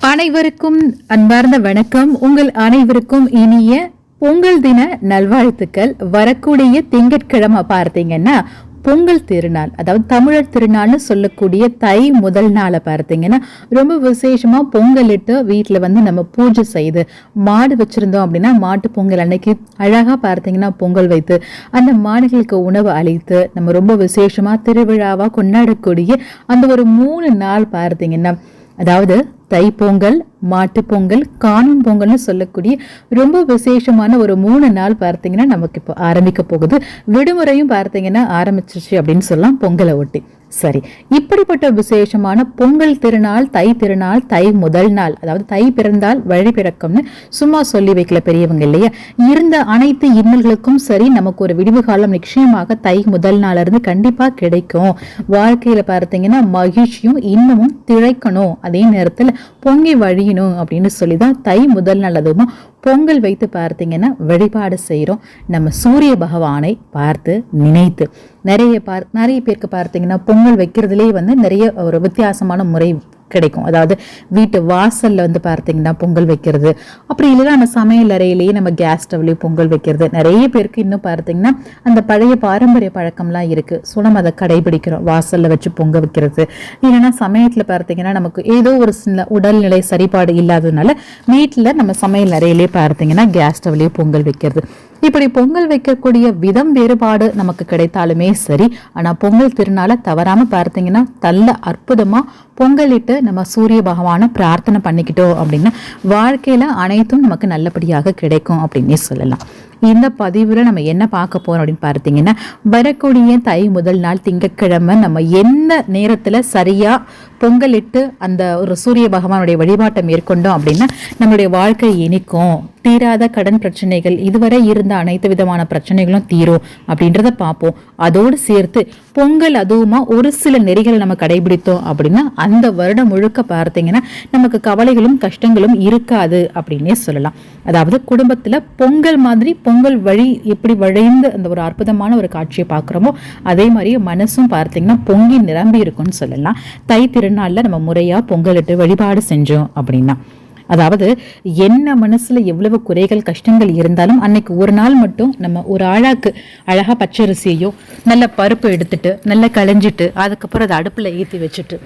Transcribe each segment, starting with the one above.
அனைவருக்கும் அன்பார்ந்த வணக்கம். உங்கள் அனைவருக்கும் இனிய பொங்கல் தின நல்வாழ்த்துக்கள். வரக்கூடிய திங்கட்கிழமை பார்த்தீங்கன்னா பொங்கல் திருநாள் அதாவது தமிழர் திருநாள்னு சொல்லக்கூடிய தை முதல் நாளை பார்த்தீங்கன்னா ரொம்ப விசேஷமாக பொங்கலிட்டு வீட்டில் வந்து நம்ம பூஜை செய்து மாடு வச்சுருந்தோம் அப்படின்னா மாட்டு பொங்கல் அன்னைக்கு அழகாக பார்த்தீங்கன்னா பொங்கல் வைத்து அந்த மாடுகளுக்கு உணவு அளித்து நம்ம ரொம்ப விசேஷமாக திருவிழாவாக கொண்டாடக்கூடிய அந்த ஒரு மூணு நாள் பார்த்தீங்கன்னா அதாவது தைப்பொங்கல் மாட்டுப்பொங்கல் காணும் பொங்கல்னு சொல்லக்கூடிய ரொம்ப விசேஷமான ஒரு மூணு நாள் பார்த்தீங்கன்னா நமக்கு இப்போ ஆரம்பிக்க போகுது. விடுமுறையும் பார்த்தீங்கன்னா ஆரம்பிச்சிருச்சு அப்படின்னு சொல்லலாம் பொங்கலை ஒட்டி. சரி. இப்படிப்பட்ட விசேஷமான பொங்கல் திருநாள் தை திருநாள் தை முதல் நாள் அதாவது தை பிறந்தால் வழி பிறக்கும்னு சும்மா சொல்லி வைக்கல பெரியவங்க இல்லையா? இருந்த அனைத்து இன்னல்களுக்கும் சரி நமக்கு ஒரு விடிவு காலம் நிச்சயமாக தை முதல் நாள்ல இருந்து கண்டிப்பா கிடைக்கும். வாழ்க்கையில பார்த்தீங்கன்னா மகிழ்ச்சியும் இன்னமும் திளைக்கணும். அதே நேரத்தில் பொங்கி வழியணும் அப்படின்னு சொல்லி தான் தை முதல் நாள் அதுவும் பொங்கல் வைத்து பார்த்தீங்கன்னா வழிபாடு செய்கிறோம் நம்ம சூரிய பகவானை பார்த்து நினைத்து நிறைய பார் நிறைய பேருக்கு பார்த்தீங்கன்னா பொங்கல் வைக்கிறதுலே வந்து நிறைய ஒரு வித்தியாசமான முறை கிடைக்கும். அதாவது வீட்டு வாசலில் வந்து பார்த்தீங்கன்னா பொங்கல் வைக்கிறது. அப்படி இல்லைன்னா அந்த சமையல் அறையிலேயே நம்ம கேஸ் ஸ்டவ்லேயே பொங்கல் வைக்கிறது. நிறைய பேருக்கு இன்னும் பார்த்தீங்கன்னா அந்த பழைய பாரம்பரிய பழக்கம்லாம் இருக்குது ஸோ நம்ம அதை கடைபிடிக்கிறோம். வாசலில் வச்சு பொங்க வைக்கிறது. இல்லைன்னா சமயத்தில் பார்த்தீங்கன்னா நமக்கு ஏதோ ஒரு சின்ன உடல்நிலை சரிபாடு இல்லாததுனால வீட்டில் நம்ம சமையல் அறையிலேயே பார்த்தீங்கன்னா கேஸ் ஸ்டவ்லேயே பொங்கல் வைக்கிறது. இப்படி பொங்கல் வைக்கக்கூடிய விதம் வேறுபாடு நமக்கு கிடைத்தாலுமே சரி. ஆனா பொங்கல் திருநாளை தவறாம பார்த்தீங்கன்னா தள்ள அற்புதமா பொங்கலிட்டு நம்ம சூரிய பகவானை பிரார்த்தனை பண்ணிக்கிட்டோம் அப்படின்னா வாழ்க்கையில அனைத்தும் நமக்கு நல்லபடியாக கிடைக்கும் அப்படின்னே சொல்லலாம். இந்த பதிவில் நம்ம என்ன பார்க்க போகிறோம் அப்படின்னு பார்த்தீங்கன்னா வரக்கூடிய தை முதல் நாள் திங்கட்கிழமை நம்ம என்ன நேரத்தில் சரியாக பொங்கலிட்டு அந்த ஒரு சூரிய பகவானுடைய வழிபாட்டை மேற்கொண்டோம் அப்படின்னா நம்மளுடைய வாழ்க்கை இனிக்கும். தீராத கடன் பிரச்சனைகள் இதுவரை இருந்த அனைத்து விதமான பிரச்சனைகளும் தீரும் அப்படின்றத பார்ப்போம். அதோடு சேர்த்து பொங்கல் அதுவுமா ஒரு சில நெறிகளை நம்ம கடைபிடித்தோம் அப்படின்னா அந்த வருடம் முழுக்க பார்த்தீங்கன்னா நமக்கு கவலைகளும் கஷ்டங்களும் இருக்காது அப்படின்னே சொல்லலாம். அதாவது குடும்பத்துல பொங்கல் மாதிரி பொங்கல் வழி எப்படி வழிந்து அந்த ஒரு அற்புதமான ஒரு காட்சியை பார்க்குறோமோ அதே மாதிரி மனசும் பார்த்தீங்கன்னா பொங்கி நிரம்பி இருக்கும்னு சொல்லலாம். தை திருநாளில் நம்ம முறையா பொங்கலிட்டு வழிபாடு செஞ்சோம் அப்படின்னா. அதாவது என்ன மனசில் எவ்வளவு குறைகள் கஷ்டங்கள் இருந்தாலும் அன்னைக்கு ஒரு நாள் மட்டும் நம்ம ஒரு ஆழாக்கு அழகாக பச்சரிசியையும் நல்ல பருப்பு எடுத்துட்டு நல்லா களைஞ்சிட்டு அதுக்கப்புறம் அதை அடுப்பில் ஏற்றி வச்சுட்டு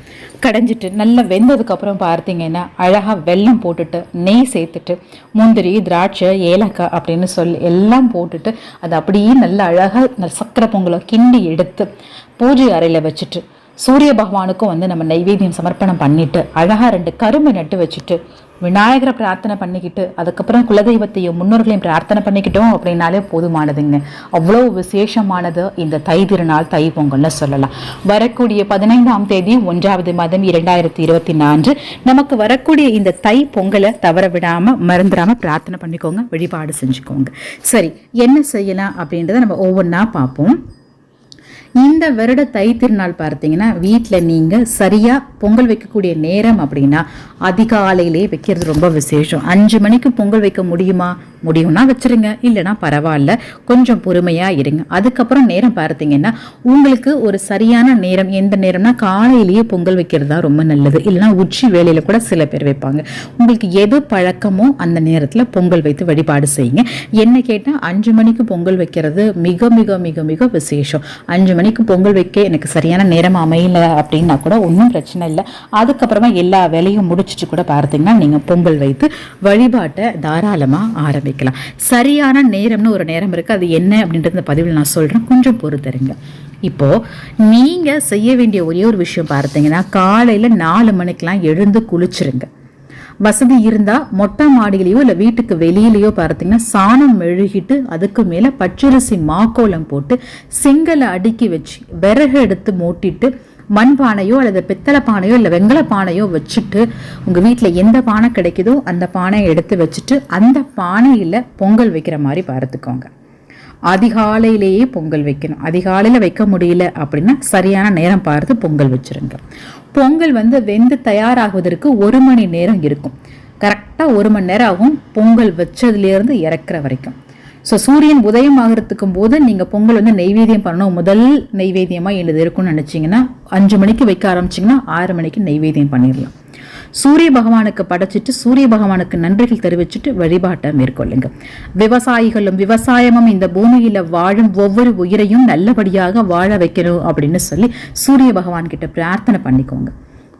கடைஞ்சிட்டு நல்லா வெந்ததுக்கப்புறம் பார்த்தீங்கன்னா அழகாக வெல்லம் போட்டுட்டு நெய் சேர்த்துட்டு முந்திரி திராட்சை ஏலக்காய் அப்படின்னு சொல்லி எல்லாம் போட்டுட்டு அதை அப்படியே நல்லா அழகாக சக்கரை பொங்கலை கிண்டி எடுத்து பூஜை அறையில் வச்சுட்டு சூரிய பகவானுக்கும் வந்து நம்ம நைவேத்தியம் சமர்ப்பணம் பண்ணிட்டு அழகாக ரெண்டு கரும்பு நட்டு வச்சுட்டு விநாயகரை பிரார்த்தனை பண்ணிக்கிட்டு அதுக்கப்புறம் குலதெய்வத்தையும் முன்னோர்களையும் பிரார்த்தனை பண்ணிக்கிட்டோம் அப்படின்னாலே போதுமானதுங்க. அவ்வளோ விசேஷமானது இந்த தை திருநாள் தை பொங்கல்னு சொல்லலாம். வரக்கூடிய பதினைந்தாம் தேதி ஒன்றாவது மாதம் இரண்டாயிரத்தி இருபத்தி நான்கு நமக்கு வரக்கூடிய இந்த தை பொங்கலை தவற விடாமல் மறந்துடாமல் பிரார்த்தனை பண்ணிக்கோங்க வழிபாடு செஞ்சுக்கோங்க. சரி என்ன செய்யலாம் அப்படின்றத நம்ம ஒவ்வொன்றா பார்ப்போம். இந்த வருட தை திருநாள் பார்த்தீங்கன்னா வீட்டில் நீங்கள் சரியாக பொங்கல் வைக்கக்கூடிய நேரம் அப்படின்னா அதிகாலையிலே வைக்கிறது ரொம்ப விசேஷம். அஞ்சு மணிக்கு பொங்கல் வைக்க முடியுமா? முடியும்னா வச்சிருங்க. இல்லைன்னா பரவாயில்ல. கொஞ்சம் பொறுமையாக இருங்க. அதுக்கப்புறம் நேரம் பார்த்தீங்கன்னா உங்களுக்கு ஒரு சரியான நேரம் எந்த நேரம்னா காலையிலேயே பொங்கல் வைக்கிறது தான் ரொம்ப நல்லது. இல்லைன்னா உச்சி வேலையில் கூட சில பேர் வைப்பாங்க. உங்களுக்கு எது பழக்கமோ அந்த நேரத்தில் பொங்கல் வைத்து வழிபாடு செய்யுங்க. என்ன கேட்டால் அஞ்சு மணிக்கு பொங்கல் வைக்கிறது மிக மிக மிக மிக விசேஷம். அஞ்சு மணிக்கு பொங்கல் வைக்க எனக்கு சரியான நேரம் அமையல அப்படின்னா கூட ஒன்றும் பிரச்சனை இல்லை. அதுக்கப்புறமா எல்லா வேலையும் முடிச்சுட்டு கூட பார்த்தீங்கன்னா நீங்கள் பொங்கல் வைத்து வழிபாட்டை தாராளமாக ஆரம்பிக்கலாம். சரியான நேரம்னு ஒரு நேரம் இருக்குது அது என்ன அப்படின்றது பதிவில் நான் சொல்கிறேன் கொஞ்சம் பொறுத்தருங்க. இப்போது நீங்கள் செய்ய வேண்டிய ஒரே ஒரு விஷயம் பார்த்தீங்கன்னா காலையில் நாலு மணிக்கெலாம் எழுந்து குளிச்சிருங்க. வசதி இருந்தா மொட்டை மாடியிலையோ இல்லை வீட்டுக்கு வெளியிலயோ பார்த்தீங்கன்னா சாணம் மெழுகிட்டு அதுக்கு மேல பச்சரிசி மாக்கோலம் போட்டு செங்கலை அடுக்கி வச்சு விறகு எடுத்து மூட்டிட்டு மண் பானையோ அல்லது பித்தளை பானையோ இல்லை வெங்கல பானையோ வச்சுட்டு உங்கள் வீட்டில் எந்த பானை கிடைக்குதோ அந்த பானையை எடுத்து வச்சுட்டு அந்த பானையில் பொங்கல் வைக்கிற மாதிரி பார்த்துக்கோங்க அதிகாலையிலேயே பொங்கல் வைக்கணும். அதிகாலையில் வைக்க முடியல அப்படின்னா சரியான நேரம் பார்த்து பொங்கல் வச்சிருங்க. பொங்கல் வந்து வெந்து தயாராகுவதற்கு ஒரு மணி நேரம் இருக்கும். கரெக்டாக ஒரு மணி நேரம் ஆகும் பொங்கல் வச்சதுலேருந்து இறக்குற வரைக்கும். ஸோ சூரியன் உதயம் ஆகிறதுக்கும் போது நீங்கள் பொங்கல் வந்து நெய்வேத்தியம் பண்ணணும். முதல் நெய்வேத்தியமாக என்னது இருக்கும்னு நினச்சிங்கன்னா அஞ்சு மணிக்கு வைக்க ஆரம்பிச்சிங்கன்னா ஆறு மணிக்கு நெய்வேத்தியம் பண்ணிடலாம். சூரிய பகவானுக்கு படைச்சிட்டு சூரிய பகவானுக்கு நன்றிகள் தெரிவிச்சுட்டு வழிபாட்டை மேற்கொள்ளுங்க. விவசாயிகளும் விவசாயமும் இந்த பூமியில வாழும் ஒவ்வொரு உயிரையும் நல்லபடியாக வாழ வைக்கணும் அப்படின்னு சொல்லி சூரிய பகவான் கிட்ட பிரார்த்தனை பண்ணிக்கோங்க.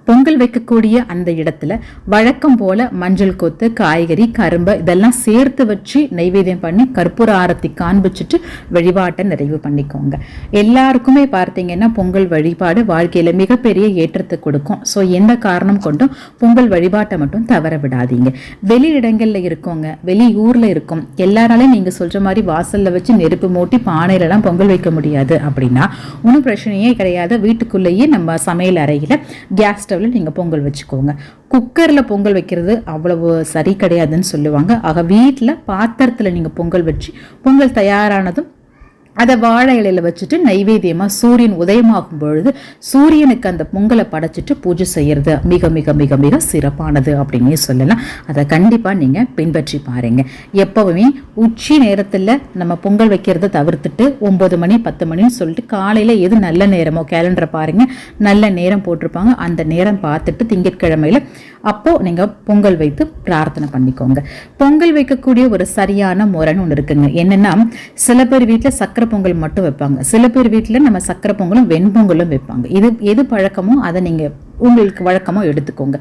பொங்கல் வைக்கக்கூடிய அந்த இடத்துல வழக்கம் போல மஞ்சள் கொத்து காய்கறி கரும்பு இதெல்லாம் சேர்த்து வச்சு நைவேத்தியம் பண்ணி கற்பூர ஆரத்தி காண்பிச்சுட்டு வழிபாட்டை நிறைவு பண்ணிக்கோங்க. எல்லாருக்குமே பார்த்தீங்கன்னா பொங்கல் வழிபாடு வாழ்க்கையில மிகப்பெரிய ஏற்றத்தை கொடுக்கும். ஸோ எந்த காரணம் கொண்டும் பொங்கல் வழிபாட்டை மட்டும் தவற விடாதீங்க. வெளி இடங்கள்ல இருக்கோங்க வெளி ஊர்ல இருக்கும் எல்லாராலையும் நீங்க சொல்ற மாதிரி வாசல்ல வச்சு நெருப்பு மூட்டி பானையிலலாம் பொங்கல் வைக்க முடியாது அப்படின்னா ஒன்றும் பிரச்சனையே கிடையாது. வீட்டுக்குள்ளேயே நம்ம சமையல் அறையில் கேஸ் ஸ்டவ்வில் நீங்கள் பொங்கல் வச்சுக்கோங்க. குக்கரில் பொங்கல் வைக்கிறது அவ்வளவு சரி கிடையாதுன்னு சொல்லுவாங்க. ஆக வீட்டில் பாத்திரத்தில் நீங்கள் பொங்கல் வச்சு பொங்கல் தயாரானதும் அதை வாழை இலையில வச்சுட்டு நைவேத்தியமாக சூரியன் உதயமாகும் பொழுது சூரியனுக்கு அந்த பொங்கலை படைச்சிட்டு பூஜை செய்கிறது மிக மிக மிக மிக சிறப்பானது அப்படின்னே சொல்லலாம். அதை கண்டிப்பாக நீங்கள் பின்பற்றி பாருங்க. எப்பவுமே உச்சி நேரத்தில் நம்ம பொங்கல் வைக்கிறத தவிர்த்துட்டு ஒம்பது மணி பத்து மணின்னு சொல்லிட்டு காலையில் எது நல்ல நேரமோ கேலண்டரை பாருங்கள் நல்ல நேரம் போட்டிருப்பாங்க. அந்த நேரம் பார்த்துட்டு திங்கட்கிழமையில அப்போது நீங்கள் பொங்கல் வைத்து பிரார்த்தனை பண்ணிக்கோங்க. பொங்கல் வைக்கக்கூடிய ஒரு சரியான முறைன்னு ஒன்று இருக்குங்க. என்னென்னா சில பேர் வீட்டில் சக்கரை பொங்கல் மட்டும் வைப்பாங்க. சில பேர் வீட்டில் நம்ம சக்கரை பொங்கலும் வெண்பொங்கலும் வைப்பாங்க. இது எது பழக்கமோ அதை நீங்க உங்களுக்கு வழக்கமோ எடுத்துக்கோங்க.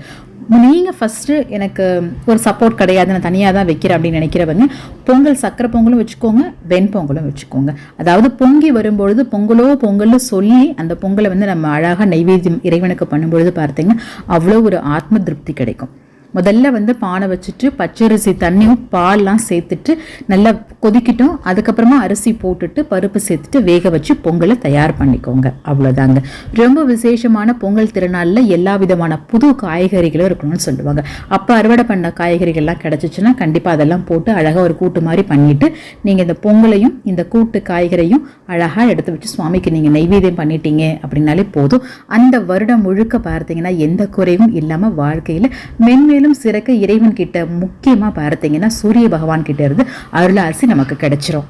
நீங்கள் ஃபஸ்ட்டு எனக்கு ஒரு சப்போர்ட் கிடையாது நான் தனியாக தான் வைக்கிறேன் அப்படின்னு நினைக்கிறவங்க பொங்கல் சக்கரை பொங்கலும் வச்சுக்கோங்க வெண்பொங்கலும் வச்சுக்கோங்க. அதாவது பொங்கி வரும்பொழுது பொங்கலோ பொங்கல்னு சொல்லி அந்த பொங்கலை வந்து நம்ம அழகாக நைவேத்தியம் இறைவனுக்கு பண்ணும்பொழுது பார்த்தீங்கன்னா அவ்வளோ ஒரு ஆத்ம திருப்தி கிடைக்கும். முதல்ல வந்து பானை வச்சுட்டு பச்சரிசி தண்ணியும் பால்லாம் சேர்த்துட்டு நல்லா கொதிக்கிட்டோம். அதுக்கப்புறமா அரிசி போட்டுட்டு பருப்பு சேர்த்துட்டு வேக வச்சு பொங்கலை தயார் பண்ணிக்கோங்க. அவ்வளோதாங்க. ரொம்ப விசேஷமான பொங்கல் திருநாளில் எல்லா விதமான புது காய்கறிகளும் இருக்கணும்னு சொல்லுவாங்க. அப்போ அறுவடை பண்ண காய்கறிகள்லாம் கிடச்சிச்சுன்னா கண்டிப்பாக அதெல்லாம் போட்டு அழகாக ஒரு கூட்டு மாதிரி பண்ணிட்டு நீங்கள் இந்த பொங்கலையும் இந்த கூட்டு காய்கறியும் அழகாக எடுத்து வச்சு சுவாமிக்கு நீங்கள் நைவேத்தியம் பண்ணிட்டீங்க அப்படின்னாலே போதும். அந்த வருடம் முழுக்க பார்த்தீங்கன்னா எந்த குறைவும் இல்லாமல் வாழ்க்கையில் மென்மேலும் சிறக்க இறைவன் கிட்ட முக்கியமாக பார்த்தீங்கன்னா சூரிய பகவான் கிட்ட இருந்து அருளாசி நமக்கு கிடைச்சிரும்.